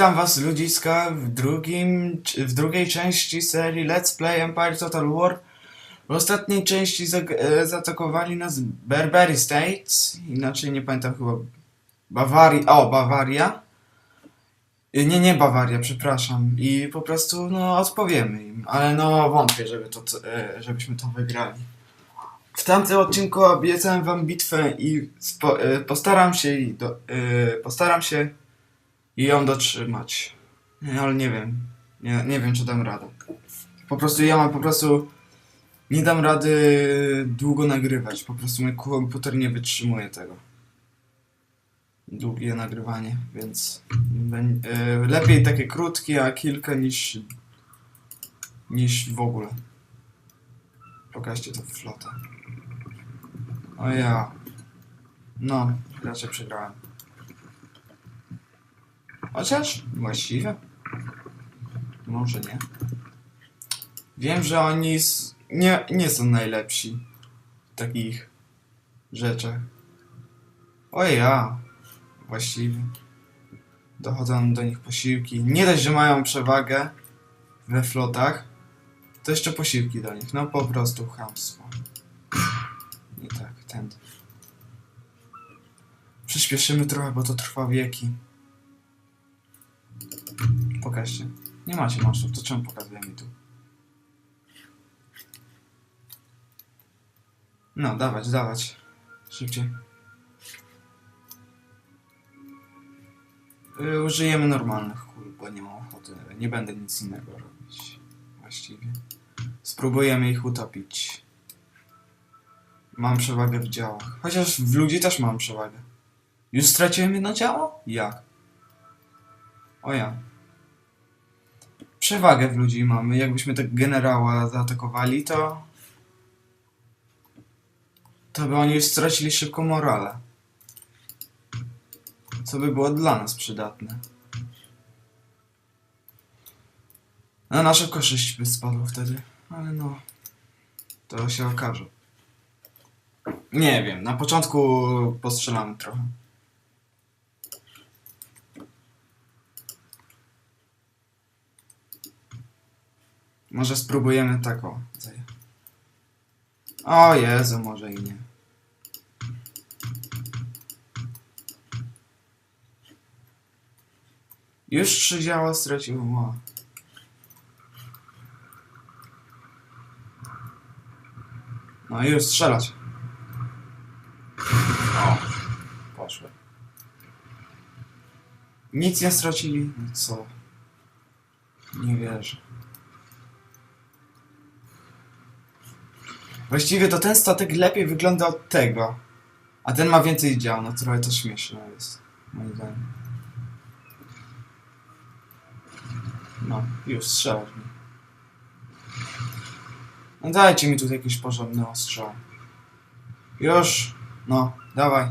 Witam was ludziska w drugim, w drugiej części serii Let's Play Empire Total War. W ostatniej części zag- e, zaatakowali nas Berbery States, inaczej nie pamiętam chyba Bawarii, o Bawaria. E, Nie, nie Bawaria, przepraszam. I po prostu no odpowiemy im, ale no wątpię, żeby to, e, żebyśmy to wygrali. W tamtym odcinku obiecałem wam bitwę i spo, e, postaram się do, e, postaram się i ją dotrzymać. Ale nie wiem. Nie, nie wiem, czy dam radę. Po prostu ja mam po prostu. Nie dam rady długo nagrywać. Po prostu mój komputer nie wytrzymuje tego. Długie nagrywanie, więc. e, lepiej takie krótkie, a kilka niż. niż w ogóle. Pokażcie to flotę. O ja. No, raczej przegrałem. Chociaż właściwie. Może nie. Wiem, że oni nie, nie są najlepsi w takich rzeczach. O ja. Właściwie. Dochodzą do nich posiłki. Nie dość, że mają przewagę we flotach, to jeszcze posiłki do nich. No po prostu chamstwo. Nie tak, tędy. Przyspieszymy trochę, bo to trwa wieki. Pokażcie. Nie macie maszów, to czemu pokazuje mi tu? No, dawać, dawać. Szybciej. Y, użyjemy normalnych kul, bo nie mam ochoty. Nie będę nic innego robić. Właściwie. Spróbujemy ich utopić. Mam przewagę w działach. Chociaż w ludzi też mam przewagę. Już straciłem jedno działo? Jak? O ja. Przewagę w ludzi mamy. Jakbyśmy tak generała zaatakowali, to... To by oni już stracili szybko morale. Co by było dla nas przydatne. Na naszą korzyść by spadło wtedy. Ale no... To się okaże. Nie wiem, na początku postrzelamy trochę. Może spróbujemy taką. O Jezu, może i nie. Już trzy działa straciłem. O. No i już strzelać. O, poszły. Nic nie stracili? No co? Nie wierzę. Właściwie to ten statek lepiej wygląda od tego. A ten ma więcej dział, no trochę to śmieszne jest. Moim zdaniem. No, już strzelać mi. No dajcie mi tutaj jakiś porządny ostrzał. Już! No, dawaj.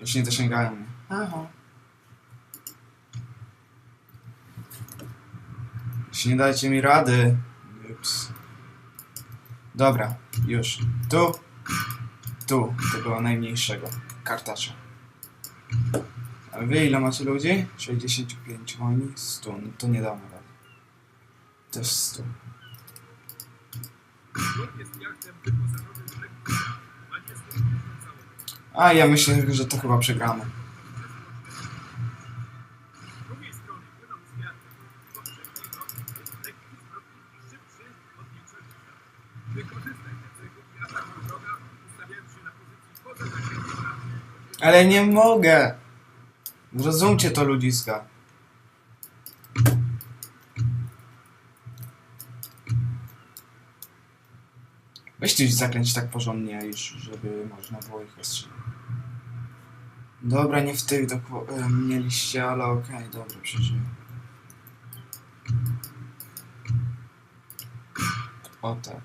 Już nie dosięgają mnie. Aha. Jeśli nie dajcie mi rady. Ups. Dobra, już. Tu. Tu, tego najmniejszego. Kartacza. A wy ile macie ludzi? 65 oni? 100, no to nie damy rady. Też 100. A ja myślę, że to chyba przegramy. Ale nie mogę! Zrozumcie to ludziska. Weźcie już zaklęć tak porządnie już, żeby można było ich ostrzelić. Dobra, nie w tych mieliście, ale okej, dobra, przeżyję. O tak.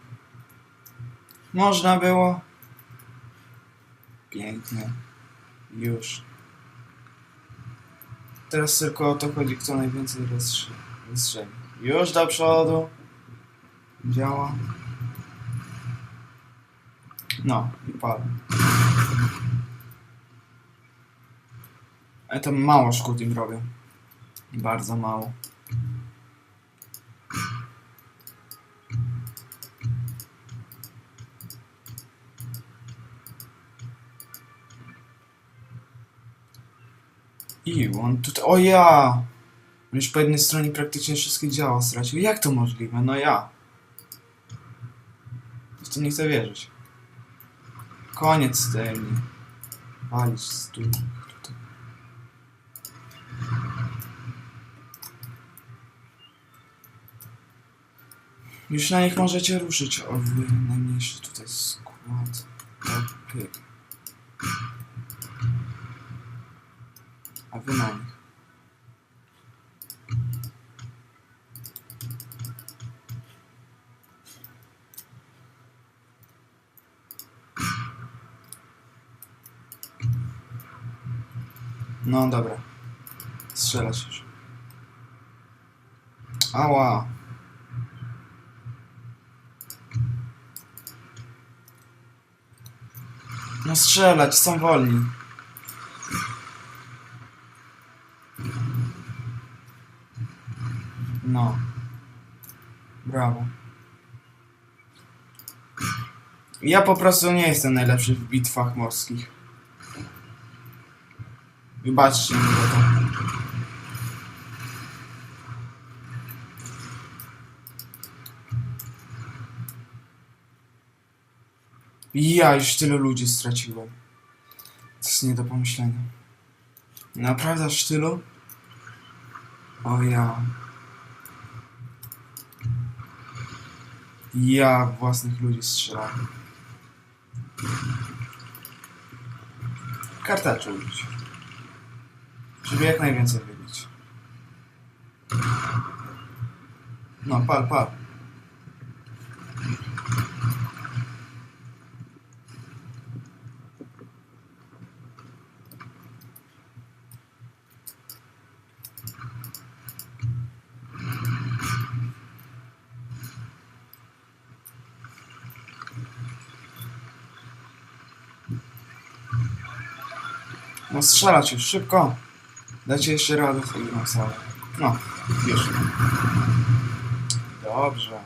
Można było. Pięknie. Już. Teraz tylko o to chodzi, kto najwięcej rozstrzeli. Już do przodu. Działa. No, i palę. Ale to mało szkód im robię. Bardzo mało. I on tutaj. O ja! On Już po jednej stronie praktycznie wszystkie działa stracił. Jak to możliwe? No ja. W to nie chcę wierzyć. Koniec tej. Walić tutaj. Już na nich możecie ruszyć. O, wy najmniejszy tutaj skład. Tak. A wy na nich. No dobra. Strzelać już. Ała. No strzelać, są wolni. No. Brawo. Ja po prostu nie jestem najlepszy w bitwach morskich. Wybaczcie mi to. Ja już tyle ludzi straciłem. To jest nie do pomyślenia. Naprawdę aż tylu? O ja. Ja własnych ludzi strzelałem. Kartaczu użyć. Żeby jak najwięcej wybić. No, pal, pal. No strzelać już, szybko. Dajcie jeszcze radę w drugą salę. No, już. Dobrze.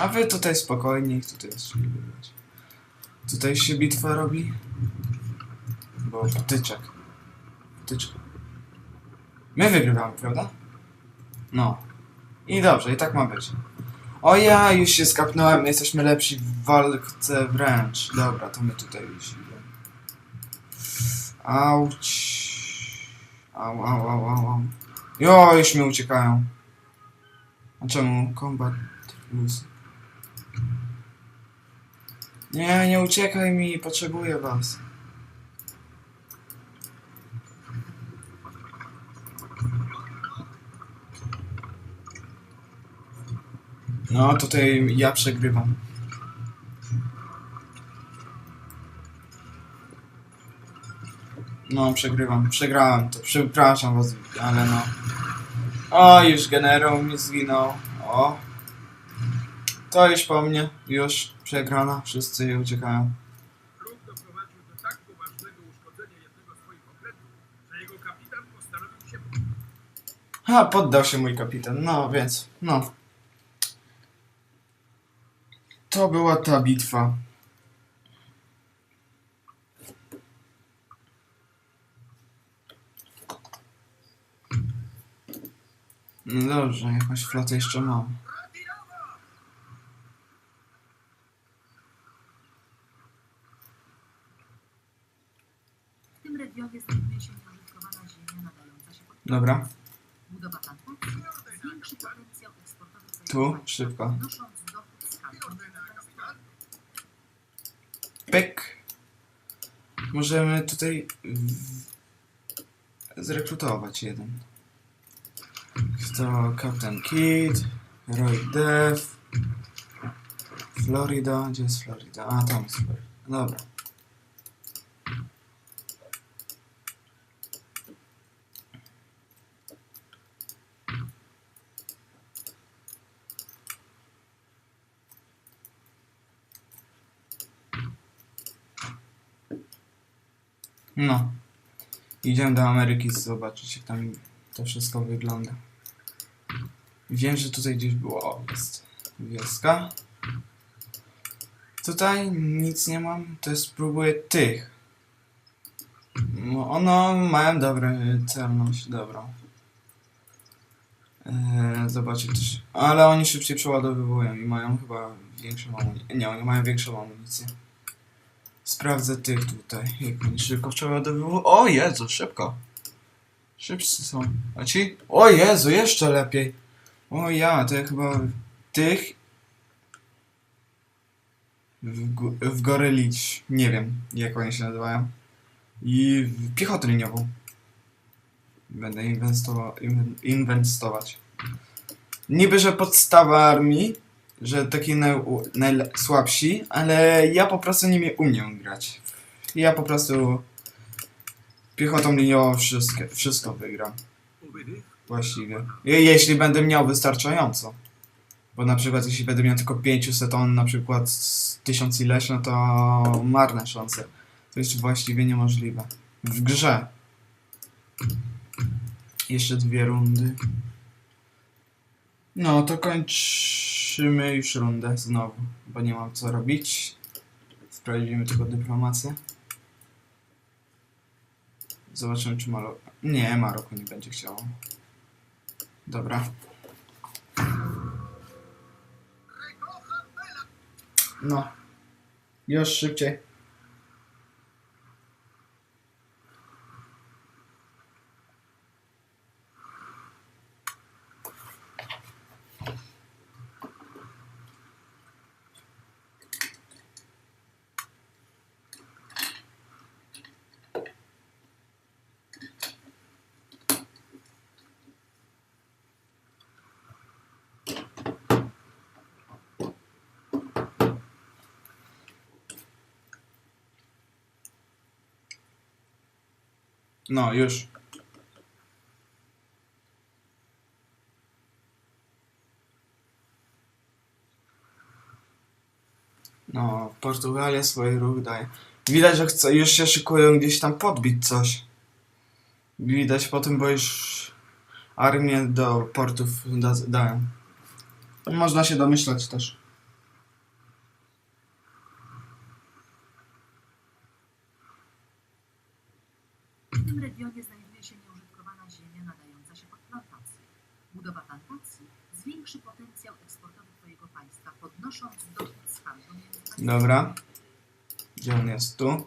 A wy tutaj spokojnie, tutaj jest nie widać. Tutaj się bitwa robi. Bo potyczek. Potyczka. My wygrywamy, prawda? No. I dobrze, i tak ma być. O ja, już się skapnąłem, jesteśmy lepsi w walce wręcz. Dobra, to my tutaj idziemy. Auć. Au, au, au, au, au. Jo, już mi uciekają. A czemu? Combat plus. Nie, nie uciekaj mi, potrzebuję was. No, tutaj ja przegrywam. No, przegrywam. Przegrałem to. Przepraszam was, ale no. O, już generał mi zginął. O. To już po mnie. Już przegrana. Wszyscy uciekają. Doprowadził do tak Ha, poddał się mój kapitan. No, więc, no. To była ta bitwa. No dobrze, jakąś flotę jeszcze mam. W tym regionie znajduje się nieużytkowana ziemia nadająca się pod Dobra, budowa plantacji zwiększy potencjał eksportowy tu, szybko dochód z handlu. Pyk. Możemy tutaj zrekrutować jeden. To Captain Kid, Roy Dev, Florida. Gdzie jest Florida? A, tam jest Florida. Dobra. No. Idziemy do Ameryki zobaczyć, jak tam to wszystko wygląda. Wiem, że tutaj gdzieś było. O, jest wioska. Tutaj nic nie mam, to spróbuję tych. No, ono mają dobre celność, dobrą. Eee, zobaczę też. Ale oni szybciej przeładowywują i mają chyba większą amunicję. Nie, oni mają większą amunicję. Sprawdzę tych tutaj, jak oni szybko przeładowywują. O Jezu, szybko. Szybcy są. A ci? O Jezu, jeszcze lepiej. O ja, to ja chyba tych w, w. Nie wiem, jak oni się nazywają. I w piechotę liniową. Będę inwestował, inwestować. Niby, że podstawa armii, że taki naj, ale ja po prostu nimi umiem grać. Ja po prostu piechotą liniową wszystko, wszystko wygram. Właściwie. Je- Jeśli będę miał wystarczająco. Bo na przykład jeśli będę miał tylko 500, on na przykład z 1000 ileś, no to marne szanse. To jest właściwie niemożliwe. W grze. Jeszcze dwie rundy. No to kończymy już rundę znowu, bo nie mam co robić. Sprawdzimy tylko dyplomację. Zobaczymy czy Maroko... Nie, Maroko nie będzie chciało. Dobra. No. Już szybciej. No, już. No, Portugalia swój ruch daje. Widać, że chce, już się szykują gdzieś tam podbić coś. Widać po tym, bo już armię do portów da, dają. Można się domyślać też. W tym regionie znajduje się nieużytkowana ziemia nadająca się pod plantacje. Budowa plantacji zwiększy potencjał eksportowy Twojego państwa, podnosząc dochód z handlu. Dobra. Gdzie on jest? Tu.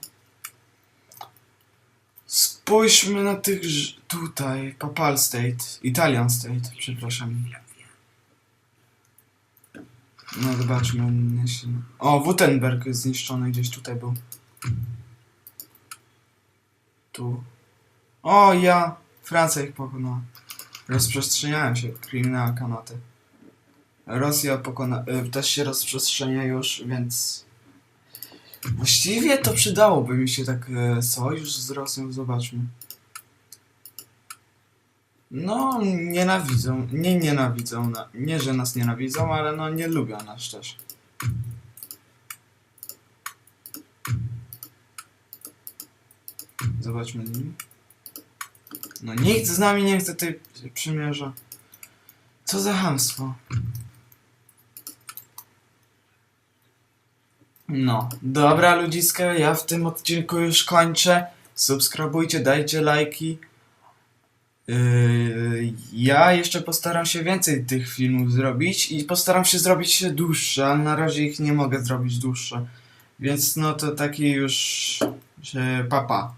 Spójrzmy na tych tutaj. Papal State. Italian State, przepraszam. No zobaczmy. O, Wittenberg jest zniszczony gdzieś tutaj był. Tu. O, ja. Francja ich pokonała. Rozprzestrzeniają się kryminalne kanaty. Rosja pokona... y, też się rozprzestrzenia już, więc... Właściwie to przydałoby mi się tak sojusz z Rosją, zobaczmy. No, nienawidzą, nie nienawidzą, na, nie że nas nienawidzą, ale no nie lubią nas też. Zobaczmy. No nikt z nami nie chce tej przymierza. Co za hamstwo. No, dobra ludziska, ja w tym odcinku już kończę. Subskrybujcie, dajcie lajki. Yy, ja jeszcze postaram się więcej tych filmów zrobić i postaram się zrobić dłuższe, ale na razie ich nie mogę zrobić dłuższe. Więc no to taki już, papa.